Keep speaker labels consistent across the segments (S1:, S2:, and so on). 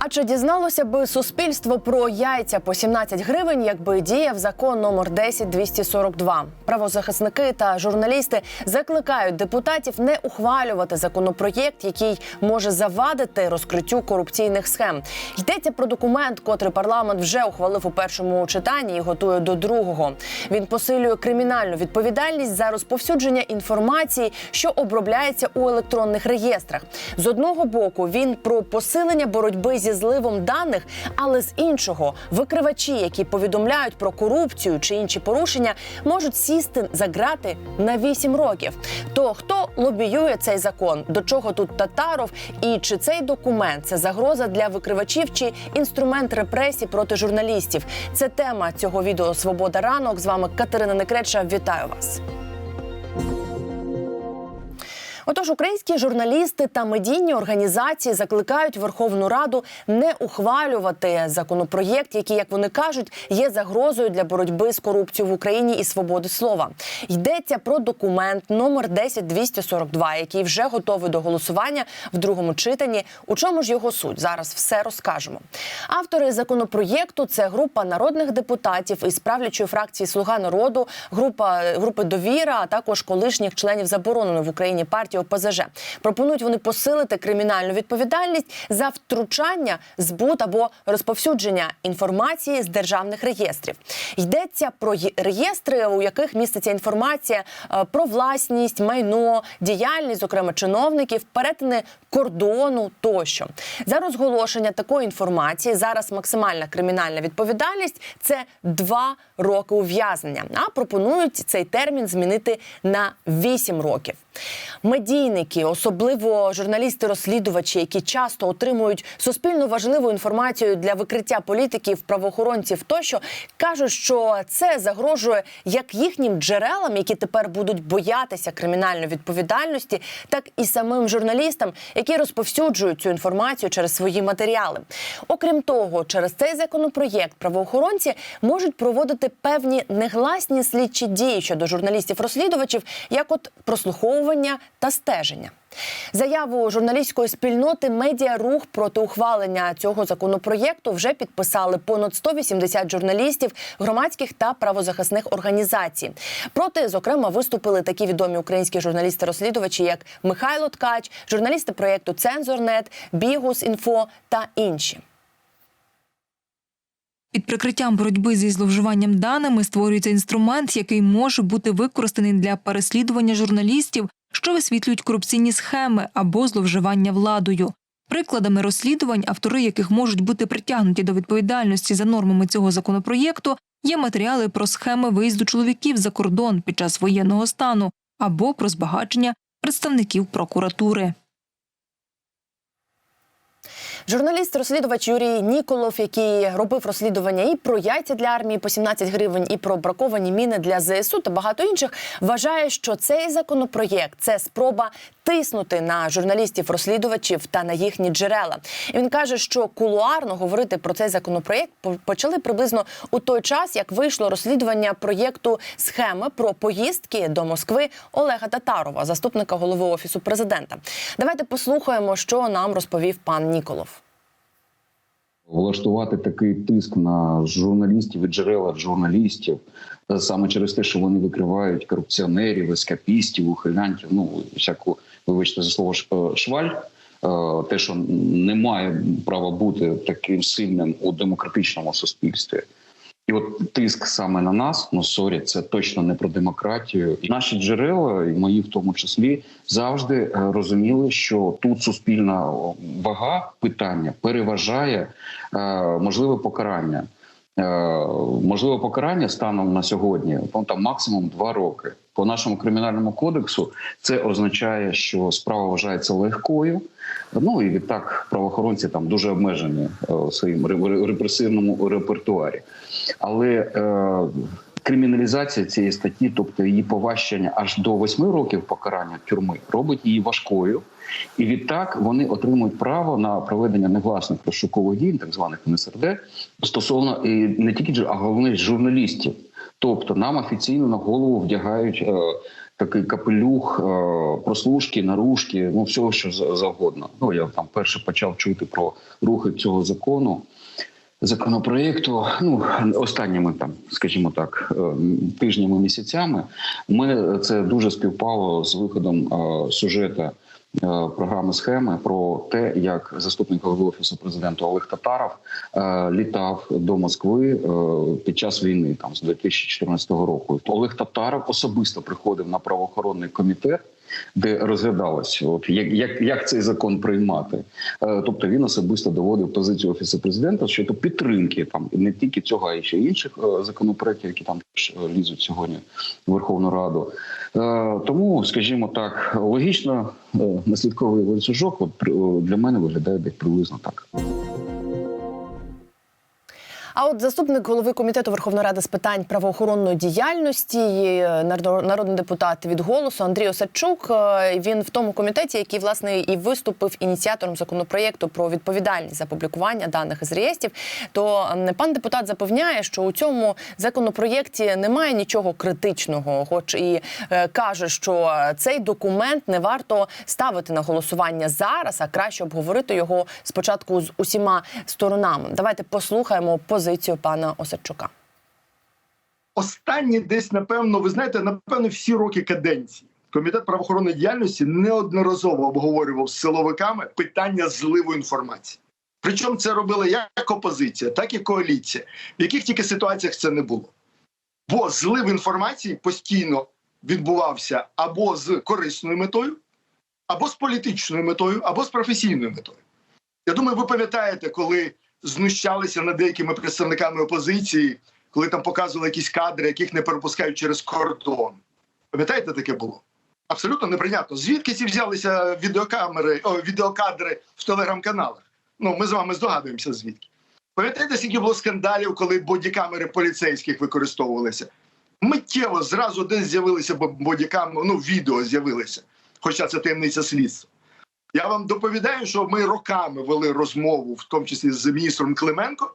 S1: А чи дізналося би суспільство про яйця по 17 гривень, якби діяв закон номер 10242? Правозахисники та журналісти закликають депутатів не ухвалювати законопроєкт, який може завадити розкриттю корупційних схем. Йдеться про документ, котрий парламент вже ухвалив у першому читанні і готує до другого. Він посилює кримінальну відповідальність за розповсюдження інформації, що обробляється у електронних реєстрах. З одного боку він про посилення боротьби зі зливом даних, але з іншого викривачі, які повідомляють про корупцію чи інші порушення, можуть сісти за грати на 8 років. То хто лобіює цей закон? До чого тут Татаров? І чи цей документ це загроза для викривачів чи інструмент репресій проти журналістів? Це тема цього відео Свобода ранок. З вами Катерина Некреча. Вітаю вас. Отож, українські журналісти та медійні організації закликають Верховну Раду не ухвалювати законопроєкт, який, як вони кажуть, є загрозою для боротьби з корупцією в Україні і свободи слова. Йдеться про документ номер 10242, який вже готовий до голосування в другому читанні. У чому ж його суть? Зараз все розкажемо. Автори законопроєкту це група народних депутатів із правлячої фракції Слуга народу, група групи довіра, а також колишніх членів забороненої в Україні партії ОПЗЖ. Пропонують вони посилити кримінальну відповідальність за втручання, збут або розповсюдження інформації з державних реєстрів. Йдеться про реєстри, у яких міститься інформація е, про власність, майно, діяльність, зокрема чиновників, перетини кордону тощо. За розголошення такої інформації зараз максимальна кримінальна відповідальність це два роки ув'язнення. А пропонують цей термін змінити на 8 років. Медійники, особливо журналісти-розслідувачі, які часто отримують суспільно важливу інформацію для викриття політиків, правоохоронців тощо, кажуть, що це загрожує як їхнім джерелам, які тепер будуть боятися кримінальної відповідальності, так і самим журналістам, які розповсюджують цю інформацію через свої матеріали. Окрім того, через цей законопроєкт правоохоронці можуть проводити певні негласні слідчі дії щодо журналістів-розслідувачів, як от прослуховування та стеження. Заяву журналістської спільноти медіарух проти ухвалення цього законопроєкту вже підписали понад 180 журналістів, громадських та правозахисних організацій. Проти, зокрема, виступили такі відомі українські журналісти-розслідувачі, як Михайло Ткач, журналісти проєкту Цензорнет, Бігус.Інфо та інші.
S2: Під прикриттям боротьби зі зловживанням даними створюється інструмент, який може бути використаний для переслідування журналістів, що висвітлюють корупційні схеми або зловживання владою. Прикладами розслідувань, автори яких можуть бути притягнуті до відповідальності за нормами цього законопроєкту, є матеріали про схеми виїзду чоловіків за кордон під час воєнного стану або про збагачення представників прокуратури.
S1: Журналіст-розслідувач Юрій Ніколов, який робив розслідування і про яйця для армії по 17 гривень, і про браковані міни для ЗСУ та багато інших, вважає, що цей законопроєкт це спроба тиснути на журналістів-розслідувачів та на їхні джерела. Він каже, що кулуарно говорити про цей законопроєкт почали приблизно у той час, як вийшло розслідування проєкту схеми про поїздки до Москви Олега Татарова, заступника голови офісу президента. Давайте послухаємо, що нам розповів пан Ніколов.
S3: влаштувати такий тиск на журналістів і джерела журналістів саме через те, що вони викривають корупціонерів, ескапістів, ухилянтів, ну всяку, вибачте за слово шваль. е, Те, що не має права бути таким сильним у демократичному суспільстві, і от тиск саме на нас, ну сорі, це точно не про демократію. І наші джерела, і мої в тому числі, завжди е, розуміли, що тут суспільна вага питання переважає е, можливе покарання. Е, можливе покарання станом на сьогодні, ну, там максимум два роки. По нашому кримінальному кодексу це означає, що справа вважається легкою. Ну і відтак правоохоронці там дуже обмежені е, своїм репресивному репертуарі. Але е, криміналізація цієї статті, тобто її поважчання аж до восьми років покарання тюрми, робить її важкою. І відтак вони отримують право на проведення негласних розшукових дій, так званих НСРД, стосовно і не тільки а головне журналістів. Тобто нам офіційно на голову вдягають е, такий капелюх, е, прослушки, наружки, ну всього, що за- завгодно. Ну я там перше почав чути про рухи цього закону. Законопроєкту, ну останніми там, скажімо так, е, тижнями, місяцями, ми це дуже співпало з виходом е, сюжета е, програми схеми про те, як заступник голови офісу президента Олег Татаров е, літав до Москви е, під час війни, там з 2014 року. Олег Татаров особисто приходив на правоохоронний комітет. Де розглядалось, от як, як, як цей закон приймати, Е, тобто він особисто доводив позицію офісу президента щодо підтримки там не тільки цього, а й ще інших е, законопроєктів, які там теж е, лізуть сьогодні в Верховну Раду. Тому, скажімо так, логічно наслідковий ланцюжок от, для мене виглядає десь приблизно так.
S1: От заступник голови комітету Верховної Ради з питань правоохоронної діяльності, е, народний депутат від голосу Андрій Осадчук. е, Він в тому комітеті, який власне і виступив ініціатором законопроєкту про відповідальність за публікування даних із реєстрів. То пан депутат запевняє, що у цьому законопроєкті немає нічого критичного, хоч і е, каже, що цей документ не варто ставити на голосування зараз, а краще обговорити його спочатку з усіма сторонами. Давайте послухаємо позицію пана Осадчука.
S4: останні десь, напевно, ви знаєте, напевно, всі роки каденції. Комітет правоохоронної діяльності неодноразово обговорював з силовиками питання зливу інформації. Причому це робила як опозиція, так і коаліція, в яких тільки ситуаціях це не було. Бо злив інформації постійно відбувався або з корисною метою, або з політичною метою, або з професійною метою. Я думаю, ви пам'ятаєте, коли знущалися над деякими представниками опозиції, коли там показували якісь кадри, яких не перепускають через кордон. Пам'ятаєте, таке було? Абсолютно неприйнятно. Звідки ці взялися відеокамери, о, відеокадри в телеграм-каналах? Ну, ми з вами здогадуємося звідки. Пам'ятаєте, скільки було скандалів, коли бодікамери поліцейських використовувалися? Миттєво зразу десь з'явилися бо- бодікамери, ну, відео з'явилися, хоча це таємниця слідства. Я вам доповідаю, що ми роками вели розмову, в тому числі з міністром Клименко.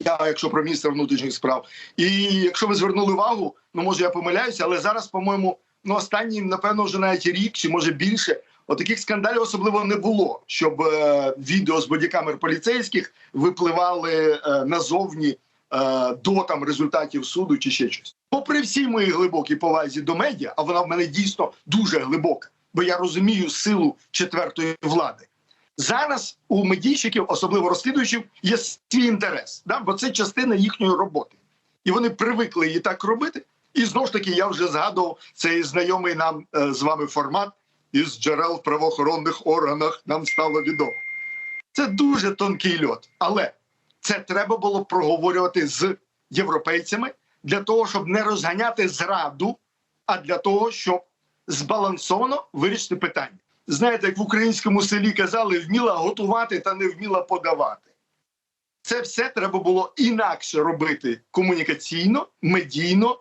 S4: Я, якщо про міністра внутрішніх справ, і якщо ви звернули увагу, ну може я помиляюся, але зараз, по-моєму, ну останні, напевно, вже навіть рік чи може більше. Отаких скандалів особливо не було, щоб е, відео з бодікамер поліцейських випливали е, назовні е, до там результатів суду чи ще щось. Попри всій моїй глибокій повазі до медіа, а вона в мене дійсно дуже глибока, бо я розумію силу четвертої влади. Зараз у медійщиків, особливо розслідувачів, є свій інтерес, да? бо це частина їхньої роботи. І вони привикли її так робити. І знову ж таки, я вже згадував цей знайомий нам е, з вами формат із джерел в правоохоронних органах нам стало відомо. Це дуже тонкий льот, але це треба було проговорювати з європейцями для того, щоб не розганяти зраду, а для того, щоб збалансовано вирішити питання. Знаєте, як в українському селі казали, вміла готувати та не вміла подавати. Це все треба було інакше робити комунікаційно, медійно, е-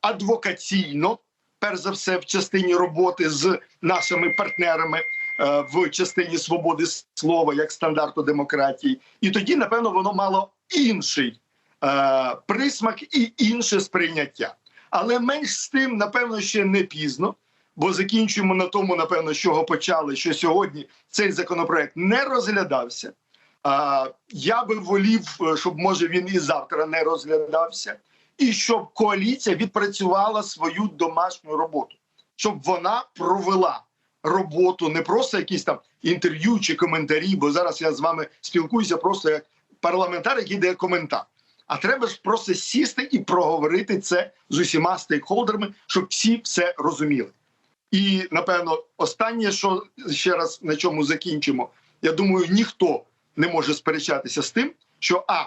S4: адвокаційно, перш за все, в частині роботи з нашими партнерами е, в частині свободи слова як стандарту демократії. І тоді, напевно, воно мало інший е- присмак і інше сприйняття. Але менш з тим, напевно, ще не пізно, бо закінчуємо на тому, напевно, з чого почали, що сьогодні цей законопроект не розглядався. А, я би волів, е, щоб може він і завтра не розглядався, і щоб коаліція відпрацювала свою домашню роботу, щоб вона провела роботу, не просто якісь там інтерв'ю чи коментарі, бо зараз я з вами спілкуюся просто як парламентар, який дає коментар. А треба ж просто сісти і проговорити це з усіма стейкхолдерами, щоб всі все розуміли. І напевно, останнє, що ще раз на чому закінчимо, я думаю, ніхто не може сперечатися з тим, що а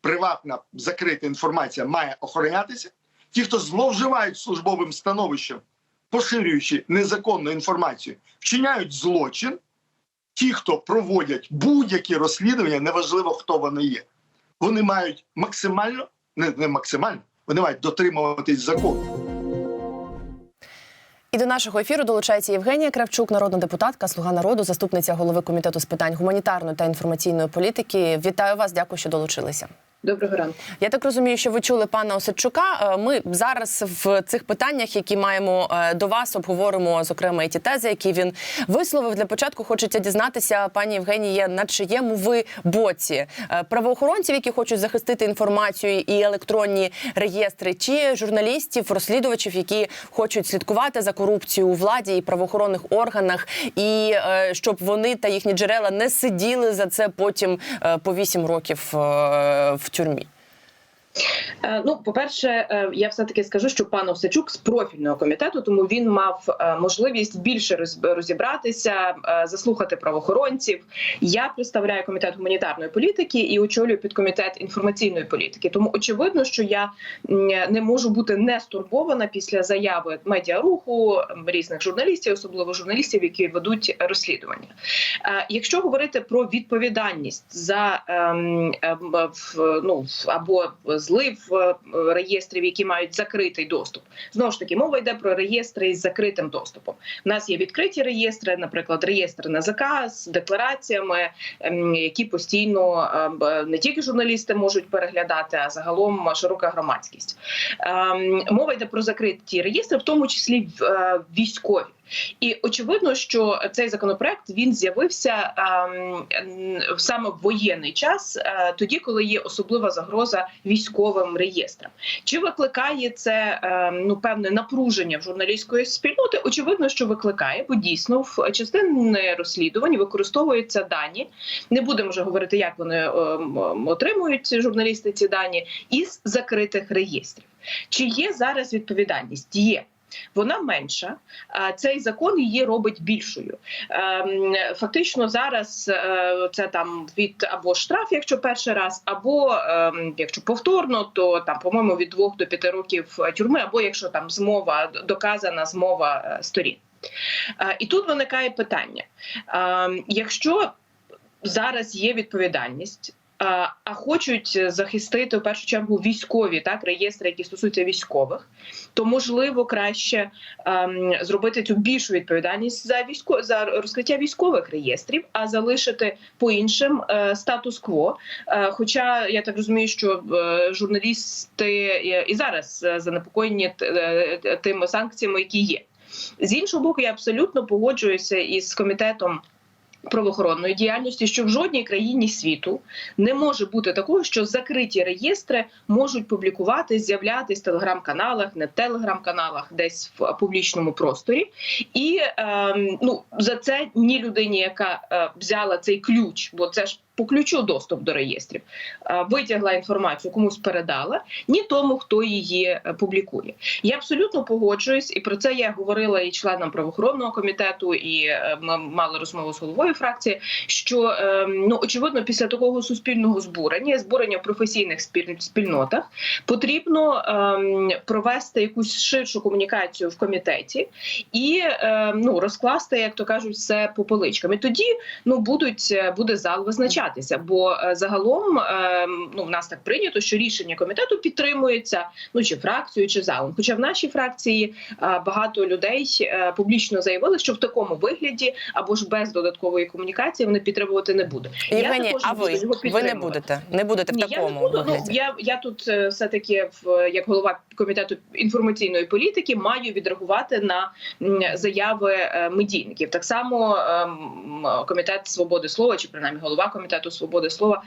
S4: приватна закрита інформація має охоронятися. Ті, хто зловживають службовим становищем, поширюючи незаконну інформацію, вчиняють злочин. Ті, хто проводять будь-які розслідування, неважливо хто вони є, вони мають максимально, не, не максимально, вони мають дотримуватись закону.
S1: І до нашого ефіру долучається Євгенія Кравчук, народна депутатка, слуга народу, заступниця голови комітету з питань гуманітарної та інформаційної політики. Вітаю вас, дякую, що долучилися.
S5: Доброго ранку.
S1: Я так розумію, що ви чули пана Осадчука. Е, Ми зараз в цих питаннях, які маємо е, до вас, обговоримо зокрема і ті тези, які він висловив. Для початку хочеться дізнатися, пані Євгенія, на чиєму ви боці Е, правоохоронців, які хочуть захистити інформацію і електронні реєстри, чи журналістів, розслідувачів, які хочуть слідкувати за корупцією у владі і правоохоронних органах, і щоб вони та їхні джерела не сиділи за це потім по вісім років е, в тюрмі.
S5: Е, Ну, по-перше, е, я все таки скажу, що пан Овсачук з профільного комітету, тому він мав е, можливість більше розібратися, заслухати правоохоронців. Я представляю комітет гуманітарної політики і очолюю підкомітет інформаційної політики. Тому очевидно, що я не можу бути не стурбована після заяви медіаруху різних журналістів, особливо журналістів, які ведуть розслідування. Якщо говорити про відповідальність за ем, ну або злив е, реєстрів, які мають закритий доступ, знову ж таки мова йде про реєстри із закритим доступом. У нас є відкриті реєстри, наприклад, реєстр НАЗК з деклараціями, ем, які постійно ем, не тільки журналісти можуть переглядати, а загалом широка громадськість. Ем, Мова йде про закриті реєстри, в тому числі е, військові. І очевидно, що цей законопроект він з'явився ем, саме в воєнний час, е, тоді, коли є особлива загроза військовим реєстрам. Чи викликає це ем, ну певне напруження в журналістської спільноти? Очевидно, що викликає, бо дійсно в частини розслідувань використовуються дані. Не будемо вже говорити, як вони ем, отримують журналісти ці дані із закритих реєстрів. Чи є зараз відповідальність? Є. Вона менша, цей закон її робить більшою. Ем, Фактично зараз е, це там від або штраф, якщо перший раз, або ем, якщо повторно, то там, по-моєму, від двох до п'яти років тюрми, або якщо там змова доказана змова е, сторін. Е, І тут виникає питання: Ем, якщо зараз є відповідальність. А, хочуть захистити в першу чергу військові так реєстри, які стосуються військових, то можливо краще ем, зробити цю більшу відповідальність за військо за розкриття військових реєстрів, а залишити по іншим е, статус-кво. Е, хоча я так розумію, що е, журналісти е, і зараз е, занепокоєні е, тими санкціями, які є. З іншого боку, я абсолютно погоджуюся із комітетом. Правоохоронної діяльності, що в жодній країні світу не може бути такого, що закриті реєстри можуть публікувати, з'являтися в телеграм-каналах, не в телеграм-каналах, десь в публічному просторі. І ем, ну за це ні людині, яка е, взяла цей ключ, бо це ж по ключу доступ до реєстрів, е, витягла інформацію, комусь передала, ні тому, хто її е, публікує. Я абсолютно погоджуюсь, і про це я говорила і членам правоохоронного комітету, і е, ми мали розмову з головою фракції. Що е, ну очевидно, після такого суспільного збурення, збурення в професійних спіль- спільнотах, потрібно ем, провести якусь ширшу комунікацію в комітеті і ем, ну розкласти, як то кажуть, все по поличкам. І тоді ну будуть буде зал визначатися. Бо е, загалом ем, ну в нас так прийнято, що рішення комітету підтримується ну чи фракцією, чи залом. Хоча в нашій фракції е, багато людей е, публічно заявили, що в такому вигляді або ж без додаткової комунікації вони підтримувати не будуть.
S1: Євгенія, а ви ви не будете? Не будете в
S5: Ні, я не
S1: такому
S5: буду. Ну я, я тут все таки в як голова комітету інформаційної політики маю відреагувати на заяви медійників. Так само ем, комітет свободи слова, чи принаймні голова комітету свободи слова,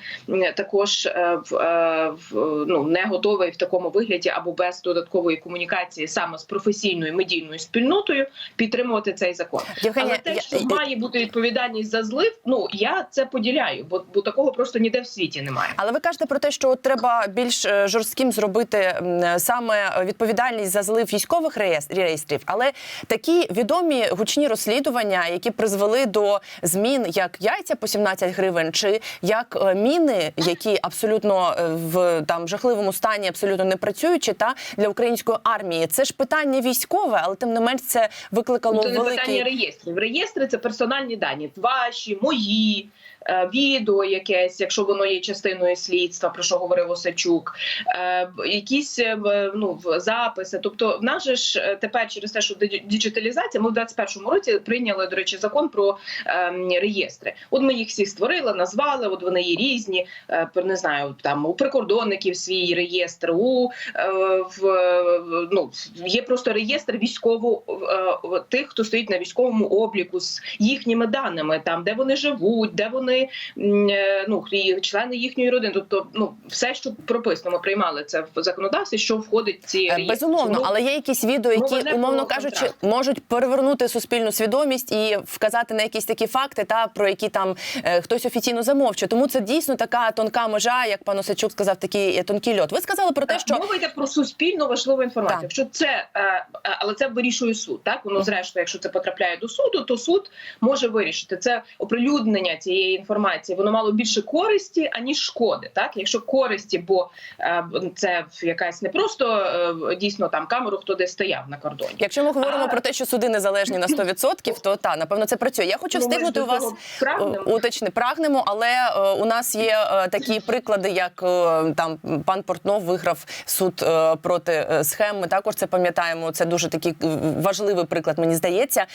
S5: також е, в, е, в ну не готовий в такому вигляді або без додаткової комунікації саме з професійною медійною спільнотою підтримувати цей закон.
S1: Євгенія,
S5: Але те, що
S1: я-
S5: має бути відповідальність за злив, ну я це поділяю, бо, бо такого просто ніде в світі немає.
S1: Але ви кажете про те, що треба більш е, жорстким зробити саме відповідальність за злив військових реєс- реєстрів. Але такі відомі гучні розслідування, які призвели до змін як яйця по 17 гривень, чи як е, міни, які абсолютно е, в там жахливому стані, абсолютно не працюючі, та для української армії, це ж питання військове, але тим не менш це викликало
S5: Це не
S1: великий...
S5: питання реєстрів. Реєстри це персональні дані, ваші, мої. е, відео, якесь, якщо воно є частиною слідства, про що говорив Осачук, якісь ну, записи. Тобто, в нас же ж тепер через те, що діджиталізація, ми в 21-му році прийняли, до речі, закон про ем, реєстри. От ми їх всі створили, назвали. От вони є різні. е, не знаю, там у прикордонників свій реєстр, у е, в ну є просто реєстр військово е, тих, хто стоїть на військовому обліку з їхніми даними, там де вони живуть, де вони ну члени їхньої родини. Тобто, ну все, що прописано, ми приймали це в законодавстві, що входить в ці реєстри.
S1: Безумовно, але є якісь відео, які, умовно кажучи,
S5: контракт.
S1: можуть перевернути суспільну свідомість і вказати на якісь такі факти, та про які там хтось офіційно замовчує. Тому це дійсно така тонка межа, як пан Осадчук сказав, такий е, тонкий льот. Ви сказали про те, що
S5: мова йде про суспільно важливу інформацію.
S1: Так.
S5: Якщо це е, е, але це вирішує суд. Так воно зрештою, якщо це потрапляє до суду, то суд може вирішити це оприлюднення цієї інформації. Воно мало більше користі аніж шкоди. Так, якщо користі, бо це якась не просто дійсно там камеру, хто десь стояв на кордоні.
S1: Якщо ми говоримо
S5: А-
S1: про те, що суди незалежні на 100%, то та напевно це працює. Я хочу
S5: Ну,
S1: встигнути у вас
S5: прагнемо.
S1: уточни прагнемо, але е, у нас є е, такі приклади, як е, там пан Портнов виграв суд проти схем. Ми також це пам'ятаємо. Це дуже такий важливий приклад, мені здається.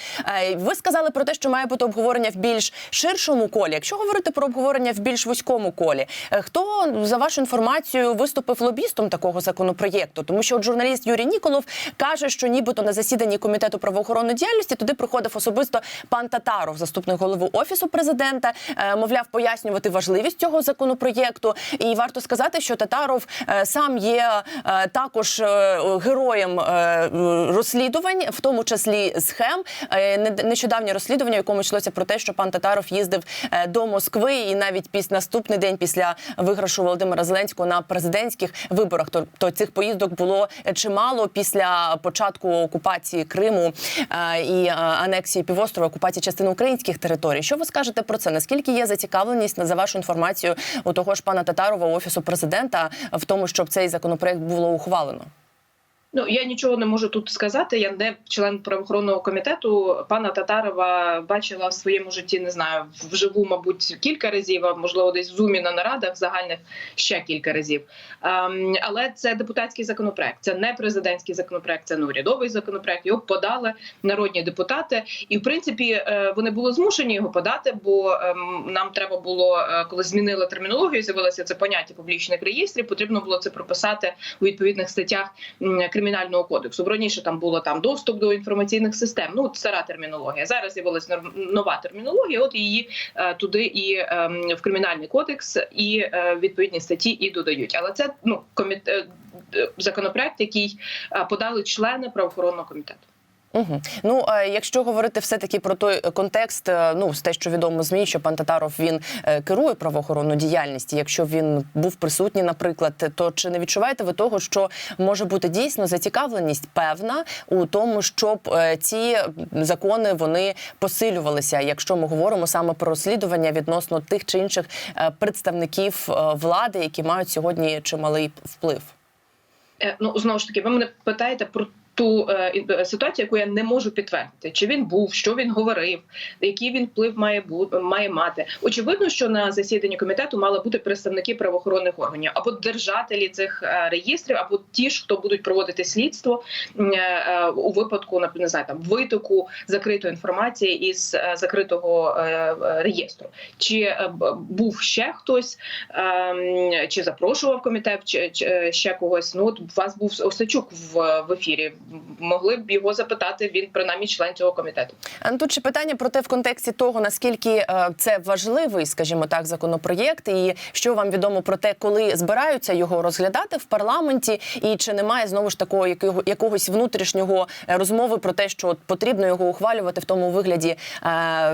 S1: Ви сказали про те, що має бути обговорення в більш ширшому колі. Якщо говорити про обговорення в більш вузькому колі, хто за вашу інформацію виступив лобістом такого законопроєкту? Тому що от журналіст Юрій Ніколов каже, що нібито на засіданні комітету правоохоронної діяльності туди приходив особисто пан Татаров, заступник голови офісу президента, мовляв, пояснювати важливість цього законопроєкту. І варто сказати, що Татаров е, сам є е, також е, героєм розслідувань, в тому числі схем. Не- Нещодавнє розслідування, в якому йшлося про те, що пан Татаров їздив до Москви, і навіть піс наступний день після виграшу Володимира Зеленського на президентських виборах. То, цих поїздок було чимало після початку окупації Криму і анексії півострова, окупації частини українських територій. Що ви скажете про це? Наскільки є зацікавленість на за вашу інформацію у того ж пана Татарова офісу президента в тому, щоб цей законопроект було ухвалено?
S5: Ну я нічого не можу тут сказати. Я не член правоохоронного комітету. Пана Татарова бачила в своєму житті, не знаю, вживу, мабуть, кілька разів, а можливо, десь в зумі на нарадах загальних ще кілька разів. Ем, але це депутатський законопроект, це не президентський законопроект, це не урядовий законопроект. Його подали народні депутати, і в принципі е, вони були змушені його подати, бо ем, нам треба було, е, коли змінили термінологію, з'явилося це поняття публічних реєстрів. Потрібно було це прописати у відповідних статтях кримінального кодексу. Раніше там було там доступ до інформаційних систем. Ну стара термінологія. Зараз з'явилася нова термінологія. От її е, туди і е, в кримінальний кодекс, і е, відповідні статті і додають. Але це ну коміт... е, законопроект, який е, подали члени правоохоронного комітету.
S1: Угу. Ну е, якщо говорити все таки про той контекст, е, ну з те, що відомо змі, що пан Татаров він е, керує правоохоронну діяльність. Якщо він був присутній, наприклад, то чи не відчуваєте ви того, що може бути дійсно зацікавленість певна у тому, щоб е, ці закони вони посилювалися, якщо ми говоримо саме про розслідування відносно тих чи інших е, представників е, влади, які мають сьогодні чималий вплив?
S5: Е, ну знову ж таки, ви мене питаєте про ту е, е, ситуацію, яку я не можу підтвердити, чи він був, що він говорив, який він вплив має бу має мати. Очевидно, що на засіданні комітету мали бути представники правоохоронних органів або держателі цих е, реєстрів, або ті ж, хто будуть проводити слідство у випадку, не знаю, там витоку закритої інформації із закритого реєстру. Чи був ще хтось, ем, чи запрошував комітет, чи, ще когось. Ну от у вас був Осачук в ефірі. Могли б його запитати. Він принаймні член цього комітету.
S1: А, Тут ще питання про те в контексті того, наскільки е, це важливий, скажімо так, законопроєкт, і що вам відомо про те, коли збираються його розглядати в парламенті, і чи немає знову ж такого якого, якогось внутрішнього е, розмови про те, що потрібно його ухвалювати в тому вигляді, е,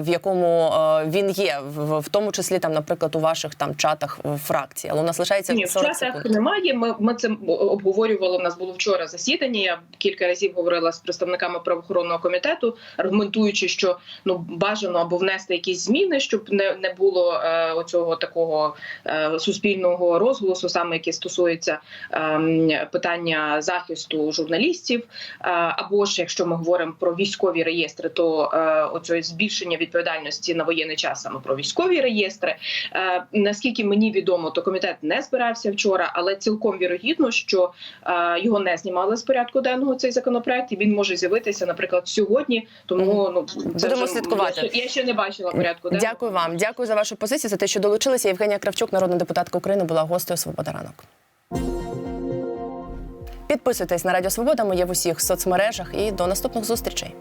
S1: в якому він є, в, тому числі там, наприклад, у ваших там чатах в фракції. Але у нас лишається
S5: Ні, в чатах
S1: секунд.
S5: немає. Ми, ми це обговорювали. У нас було вчора засідання. Я кілька декілька разів говорила з представниками правоохоронного комітету, аргументуючи, що ну бажано або внести якісь зміни, щоб не, не було е, оцього такого е, суспільного розголосу, саме яке стосується е, питання захисту журналістів. Е, або ж якщо ми говоримо про військові реєстри, то е, оцього збільшення відповідальності на воєнний час саме про військові реєстри. Е, наскільки мені відомо, то комітет не збирався вчора, але цілком вірогідно, що е, його не знімали з порядку денного цей законопроект, і він може з'явитися, наприклад, сьогодні. Тому ну це
S1: Будемо
S5: вже-
S1: слідкувати.
S5: Я ще, я ще не бачила порядку.
S1: Дякую вам. Дякую за вашу позицію, за те, що долучилися. Євгенія Кравчук, народна депутатка України, була гостею Свобода ранок. Підписуйтесь на Радіо Свобода. Ми є в усіх соцмережах і до наступних зустрічей.